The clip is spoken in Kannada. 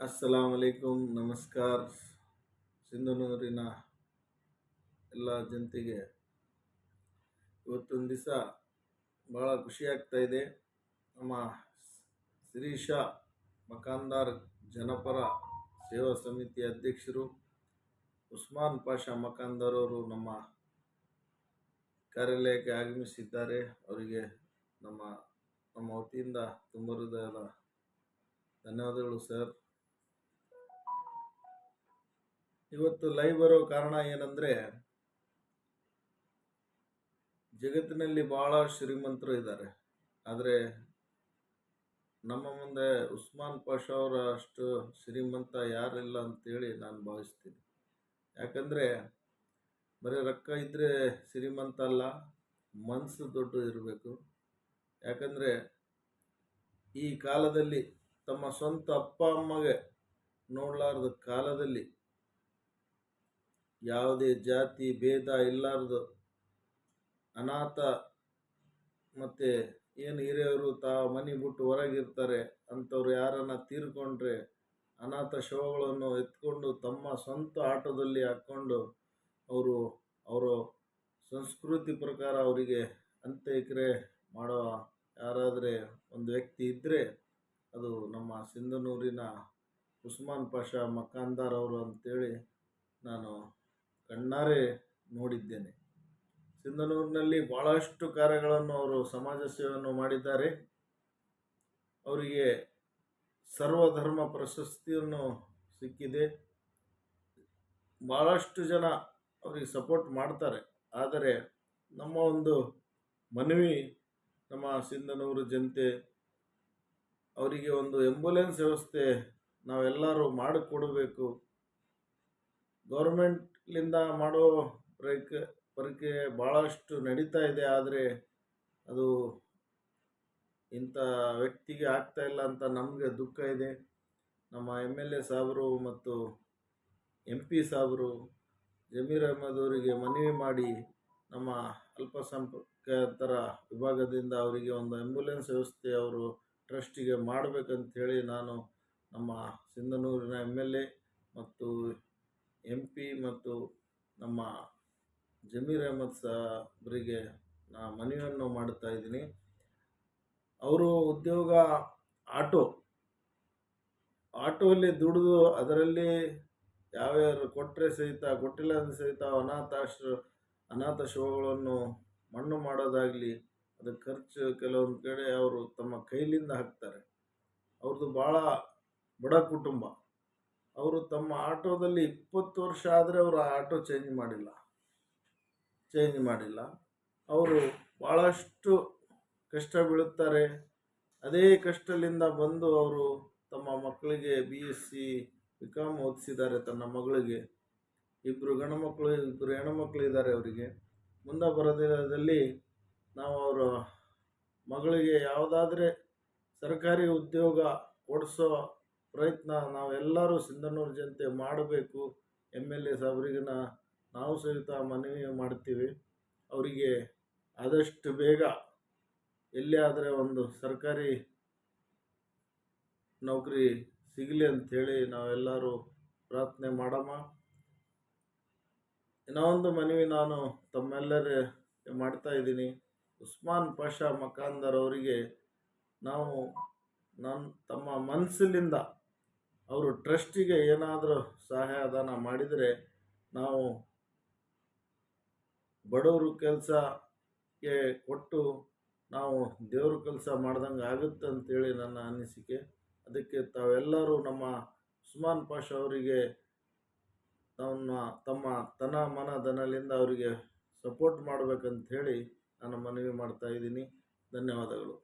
ಅಸ್ಸಲಾಮ್ ಅಲೈಕುಮ್ ನಮಸ್ಕಾರ ಸಿಂಧನೂರಿನ ಎಲ್ಲ ಜನತೆಗೆ ಇವತ್ತೊಂದು ದಿವಸ ಭಾಳ ಖುಷಿ ಆಗ್ತಾ ಇದೆ. ನಮ್ಮ ಶಿರೀಷ ಮಕಾಂದಾರ್ ಜನಪರ ಸೇವಾ ಸಮಿತಿ ಅಧ್ಯಕ್ಷರು ಉಸ್ಮಾನ್ ಪಾಷಾ ಮಕಾಂದಾರ್ ಅವರು ನಮ್ಮ ಕಾರ್ಯಾಲಯಕ್ಕೆ ಆಗಮಿಸಿದ್ದಾರೆ. ಅವರಿಗೆ ನಮ್ಮ ನಮ್ಮ ವತಿಯಿಂದ ತುಂಬ ಹೃದಯದ ಧನ್ಯವಾದಗಳು ಸರ್. ಇವತ್ತು ಲೈವ್ ಬರೋ ಕಾರಣ ಏನಂದ್ರೆ, ಜಗತ್ತಿನಲ್ಲಿ ಬಹಳ ಶ್ರೀಮಂತರು ಇದ್ದಾರೆ. ಆದರೆ, ನಮ್ಮ ಮುಂದೆ ಉಸ್ಮಾನ್ ಪಾಷ ಅವರ ಅಷ್ಟು ಶ್ರೀಮಂತ ಯಾರಿಲ್ಲ ಅಂತೇಳಿ ನಾನು ಭಾವಿಸ್ತೀನಿ. ಯಾಕಂದರೆ, ಬರೀ ರೊಕ್ಕ ಇದ್ದರೆ ಶ್ರೀಮಂತ ಅಲ್ಲ ಮನಸ್ಸು ದೊಡ್ಡ ಇರಬೇಕು. ಯಾಕಂದರೆ, ಈ ಕಾಲದಲ್ಲಿ ತಮ್ಮ ಸ್ವಂತ ಅಪ್ಪ ಅಮ್ಮಗೆ ನೋಡಲಾರ್ದ ಕಾಲದಲ್ಲಿ ಯಾವುದೇ ಜಾತಿ, ಭೇದ ಇಲ್ಲಾರ್ದು. ಅನಾಥ ಮತ್ತು ಏನು ಹಿರಿಯವರು ತಾವು ಮನೆ ಬಿಟ್ಟು ಹೊರಗಿರ್ತಾರೆ, ಅಂಥವ್ರು ಯಾರನ್ನು ತೀರ್ಕೊಂಡ್ರೆ ಅನಾಥ ಶವಗಳನ್ನು ಎತ್ಕೊಂಡು ತಮ್ಮ ಸ್ವಂತ ಆಟೋದಲ್ಲಿ ಹಾಕ್ಕೊಂಡು ಅವರು ಅವರು ಸಂಸ್ಕೃತಿ ಪ್ರಕಾರ ಅವರಿಗೆ ಅಂತ್ಯಕ್ರಿಯೆ ಮಾಡೋ ಯಾರಾದರೆ ಒಂದು ವ್ಯಕ್ತಿ ಇದ್ದರೆ ಅದು ನಮ್ಮ ಸಿಂಧನೂರಿನ ಉಸ್ಮಾನ್ ಪಾಷಾ ಮಕಾಂದಾರ್ ಅವರು ಅಂತೇಳಿ ನಾನು ಕಣ್ಣಾರೆ ನೋಡಿದ್ದೇನೆ. ಸಿಂಧನೂರಿನಲ್ಲಿ ಭಾಳಷ್ಟು ಕಾರ್ಯಗಳನ್ನು ಅವರು ಸಮಾಜ ಸೇವೆಯನ್ನು ಮಾಡಿದ್ದಾರೆ. ಅವರಿಗೆ ಸರ್ವಧರ್ಮ ಪ್ರಶಸ್ತಿಯನ್ನು ಸಿಕ್ಕಿದೆ. ಭಾಳಷ್ಟು ಜನ ಅವರಿಗೆ ಸಪೋರ್ಟ್ ಮಾಡ್ತಾರೆ. ಆದರೆ ನಮ್ಮ ಒಂದು ಮನವಿ, ನಮ್ಮ ಸಿಂಧನೂರು ಜನತೆ ಅವರಿಗೆ ಒಂದು ಎಂಬುಲೆನ್ಸ್ ವ್ಯವಸ್ಥೆ ನಾವೆಲ್ಲರೂ ಮಾಡಿಕೊಡಬೇಕು. ಗೌರ್ಮೆಂಟ್ಲಿಂದ ಮಾಡೋ ಪ್ರಕ ಪ್ರಕ್ರಿಯೆ ಭಾಳಷ್ಟು ನಡೀತಾ ಇದೆ. ಆದರೆ ಅದು ಇಂಥ ವ್ಯಕ್ತಿಗೆ ಆಗ್ತಾ ಇಲ್ಲ ಅಂತ ನಮಗೆ ದುಃಖ ಇದೆ. ನಮ್ಮ ಎಂ ಎಲ್ ಎ ಸಾಹೇಬರು ಮತ್ತು ಎಂ ಪಿ ಸಾಹೇಬರು ಜಮೀರ್ ಅಹಮದ್ ಅವರಿಗೆ ಮನವಿ ಮಾಡಿ ನಮ್ಮ ಅಲ್ಪಸಂಖ್ಯಾತರ ವಿಭಾಗದಿಂದ ಅವರಿಗೆ ಒಂದು ಆ್ಯಂಬುಲೆನ್ಸ್ ವ್ಯವಸ್ಥೆ ಅವರು ಟ್ರಸ್ಟಿಗೆ ಮಾಡಬೇಕಂತ ನಾನು ನಮ್ಮ ಸಿಂಧನೂರಿನ ಎಂ ಎಲ್ ಎ ಮತ್ತು ಎಂ ಪಿ ಮತ್ತು ನಮ್ಮ ಜಮೀರ್ ಅಹಮದ್ ಸಾಬ್ರಿಗೆ ನಾ ಮನವಿಯನ್ನು ಮಾಡುತ್ತಾ ಇದ್ದೀನಿ. ಅವರು ಉದ್ಯೋಗ ಆಟೋ, ಆಟೋಲ್ಲಿ ದುಡಿದು ಅದರಲ್ಲಿ ಯಾವ್ಯಾರು ಕೊಟ್ಟರೆ ಸಹಿತ, ಕೊಟ್ಟಿಲ್ಲ ಸಹಿತ ಅನಾಥಾಶ್ರ ಅನಾಥ ಶವಗಳನ್ನು ಮಣ್ಣು ಮಾಡೋದಾಗಲಿ ಅದಕ್ಕೆ ಖರ್ಚು ಕೆಲವೊಂದು ಕಡೆ ಅವರು ತಮ್ಮ ಕೈಲಿಂದ ಹಾಕ್ತಾರೆ. ಅವ್ರದ್ದು ಭಾಳ ಬಡ ಕುಟುಂಬ. ಅವರು ತಮ್ಮ ಆಟೋದಲ್ಲಿ ಇಪ್ಪತ್ತು ವರ್ಷ ಆದರೆ ಅವರು ಆಟೋ ಚೇಂಜ್ ಮಾಡಿಲ್ಲ. ಚೇಂಜ್ ಮಾಡಿಲ್ಲ. ಅವರು ಭಾಳಷ್ಟು ಕಷ್ಟ ಬೀಳುತ್ತಾರೆ. ಅದೇ ಕಷ್ಟದಿಂದ ಬಂದು ಅವರು ತಮ್ಮ ಮಕ್ಕಳಿಗೆ B S C B com ಓದಿಸಿದ್ದಾರೆ ತನ್ನ ಮಗಳಿಗೆ. ಇಬ್ಬರು ಗಂಡು ಮಕ್ಕಳು ಇಬ್ಬರು ಹೆಣ್ಣು ಇದ್ದಾರೆ ಅವರಿಗೆ. ಮುಂದೆ ಬರೋದಿಲ್ಲದಲ್ಲಿ ನಾವು ಅವರ ಮಗಳಿಗೆ ಯಾವುದಾದ್ರೆ ಸರ್ಕಾರಿ ಉದ್ಯೋಗ ಕೊಡಿಸೋ ಪ್ರಯತ್ನ ನಾವೆಲ್ಲರೂ ಸಿಂಧನೂರು ಜನತೆ ಮಾಡಬೇಕು. ಎಂ ಎಲ್ ಎ ಸಾಬ್ರಿಗಿನ ನಾವು ಸಹಿತ ಮನವಿ ಮಾಡ್ತೀವಿ. ಅವರಿಗೆ ಆದಷ್ಟು ಬೇಗ ಎಲ್ಲೇ ಒಂದು ಸರ್ಕಾರಿ ನೌಕರಿ ಸಿಗಲಿ ಅಂಥೇಳಿ ನಾವೆಲ್ಲರೂ ಪ್ರಾರ್ಥನೆ ಮಾಡಮ್ಮ ಇನ್ನೊಂದು ಮನವಿ ನಾನು ತಮ್ಮೆಲ್ಲರ ಮಾಡ್ತಾ ಇದ್ದೀನಿ. ಉಸ್ಮಾನ್ ಪಾಷಾ ಮಕಾಂದರ್ ಅವರಿಗೆ ನಾವು ನನ್ನ ತಮ್ಮ ಮನಸ್ಸಿನಿಂದ ಅವರು ಟ್ರಸ್ಟಿಗೆ ಏನಾದರೂ ಸಹಾಯದಾನ ಮಾಡಿದರೆ ನಾವು ಬಡವರು ಕೆಲಸಕ್ಕೆ ಕೊಟ್ಟು ನಾವು ದೇವ್ರ ಕೆಲಸ ಮಾಡ್ದಂಗೆ ಆಗುತ್ತೆ ಅಂತೇಳಿ ನನ್ನ ಅನಿಸಿಕೆ. ಅದಕ್ಕೆ ತಾವೆಲ್ಲರೂ ನಮ್ಮ ಉಸ್ಮಾನ್ ಪಾಷ ಅವರಿಗೆ, ತಮ್ಮ ತಮ್ಮ ತನ ಮನ ಧನಲಿಂದ ಅವರಿಗೆ ಸಪೋರ್ಟ್ ಮಾಡಬೇಕಂತ ಹೇಳಿ ನಾನು ಮನವಿ ಮಾಡ್ತಾ ಇದ್ದೀನಿ. ಧನ್ಯವಾದಗಳು.